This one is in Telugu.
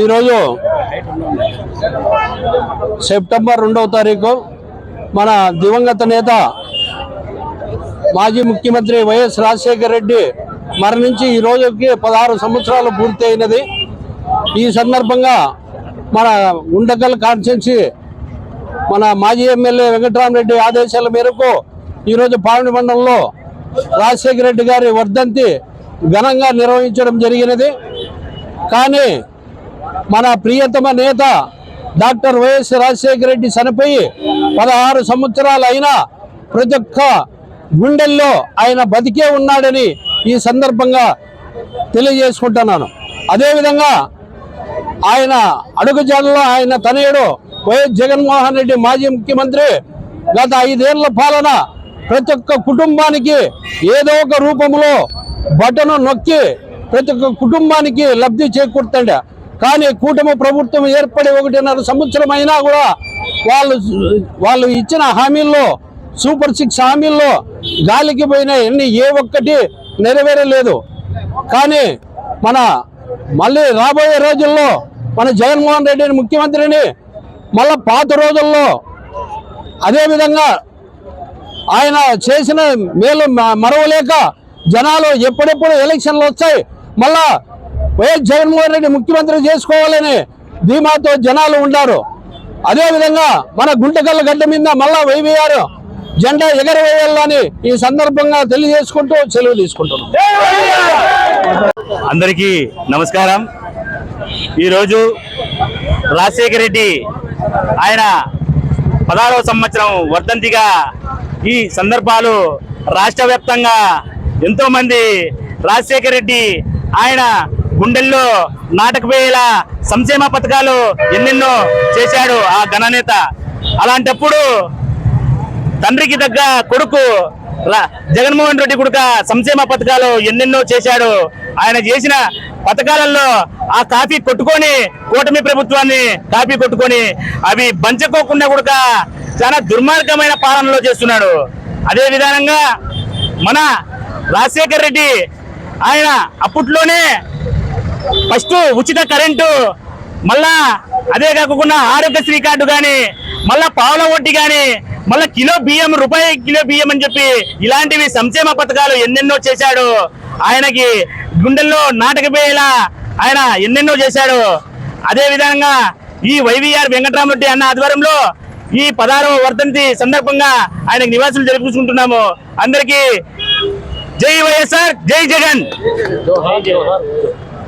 ఈరోజు సెప్టెంబర్ రెండవ తారీఖు మన దివంగత నేత మాజీ ముఖ్యమంత్రి వైఎస్ రాజశేఖర రెడ్డి మరణించి ఈ రోజుకి పదహారు సంవత్సరాలు పూర్తి అయినది. ఈ సందర్భంగా మన ఉండకల్ కాన్స్టిట్యున్సీ మన మాజీ ఎమ్మెల్యే వెంకటరామరెడ్డి ఆదేశాల మేరకు ఈరోజు పావని మండలంలో రాజశేఖర రెడ్డి గారి వర్ధంతి ఘనంగా నిర్వహించడం జరిగినది. కానీ మన ప్రియతమ నేత డాక్టర్ వైఎస్ రాజశేఖర రెడ్డి చనిపోయి పదహారు సంవత్సరాలు అయినా ప్రతి ఒక్క గుండెల్లో ఆయన బతికే ఉన్నాడని ఈ సందర్భంగా తెలియజేసుకుంటున్నాను. అదేవిధంగా ఆయన అడుగుజాడలో ఆయన తనయుడు వైఎస్ జగన్మోహన్ రెడ్డి మాజీ ముఖ్యమంత్రి గత ఐదేళ్ళ పాలన ప్రతి ఒక్క కుటుంబానికి ఏదో ఒక రూపంలో బటను నొక్కి ప్రతి ఒక్క కుటుంబానికి లబ్ధి చేకూర్తాడు. కానీ కూటమి ప్రభుత్వం ఏర్పడి ఒకటిన్నర సంవత్సరం అయినా కూడా వాళ్ళు వాళ్ళు ఇచ్చిన హామీల్లో సూపర్ సిక్స్ హామీల్లో గాలికి పోయిన ఎన్ని ఏ ఒక్కటి నెరవేరలేదు. కానీ మన మళ్ళీ రాబోయే రోజుల్లో మన జగన్మోహన్ రెడ్డిని ముఖ్యమంత్రిని మళ్ళా పాత రోజుల్లో అదేవిధంగా ఆయన చేసిన మేలు మ- మరవలేక జనాలు ఎప్పుడెప్పుడు ఎలక్షన్లు వచ్చాయి మళ్ళా వైఎస్ జగన్మోహన్ రెడ్డి ముఖ్యమంత్రి చేసుకోవాలని ధీమాతో జనాలు ఉన్నారు అదేవిధంగా మన గుంటకల్ల గడ్డ మీద మళ్ళా వైవీఆర్ జెండా ఎగరవేయాలని ఈ సందర్భంగా తెలియజేసుకుంటూ సెలవు తీసుకుంటున్నాం. అందరికీ నమస్కారం. ఈరోజు రాజశేఖర రెడ్డి ఆయన పదహారవ సంవత్సరం వర్ధంతిగా ఈ సందర్భాలు రాష్ట్ర వ్యాప్తంగా ఎంతోమంది రాజశేఖర రెడ్డి ఆయన గుండెల్లో నాటకపోయేలా సంక్షేమ పథకాలు ఎన్నెన్నో చేశాడు ఆ ఘననేత అలాంటప్పుడు తండ్రికి తగ్గ కొడుకు జగన్మోహన్ రెడ్డి కొడుక సంక్షేమ పథకాలు ఎన్నెన్నో చేశాడు. ఆయన చేసిన పథకాలలో ఆ కాపీ కొట్టుకొని కూటమి ప్రభుత్వాన్ని కాపీ కొట్టుకొని అవి బంచకోకుండా కూడా చాలా దుర్మార్గమైన పాలనలో చేస్తున్నాడు. అదే విధానంగా మన రాజశేఖర్ రెడ్డి ఆయన అప్పట్లోనే ఫస్ట్ ఉచిత కరెంటు మళ్ళా అదే కాకుండా ఆరోగ్యశ్రీ కార్డు కానీ మళ్ళా పావుల వడ్డీ కానీ మళ్ళా కిలో బియ్యం రూపాయి కిలో బియ్యం అని చెప్పి ఇలాంటివి సంక్షేమ పథకాలు ఎన్నెన్నో చేశాడు. ఆయనకి గుండెల్లో నాటకపోయేలా ఆయన ఎన్నెన్నో చేశాడు. అదే విధంగా ఈ వైవిఆర్ వెంకటరామరెడ్డి అన్న ఆధ్వర్యంలో ఈ పదహారవ వర్ధంతి సందర్భంగా ఆయనకు నివాసులు జరుపుకుంటున్నాము. అందరికీ జై వైఎస్ఆర్ జై జగన్.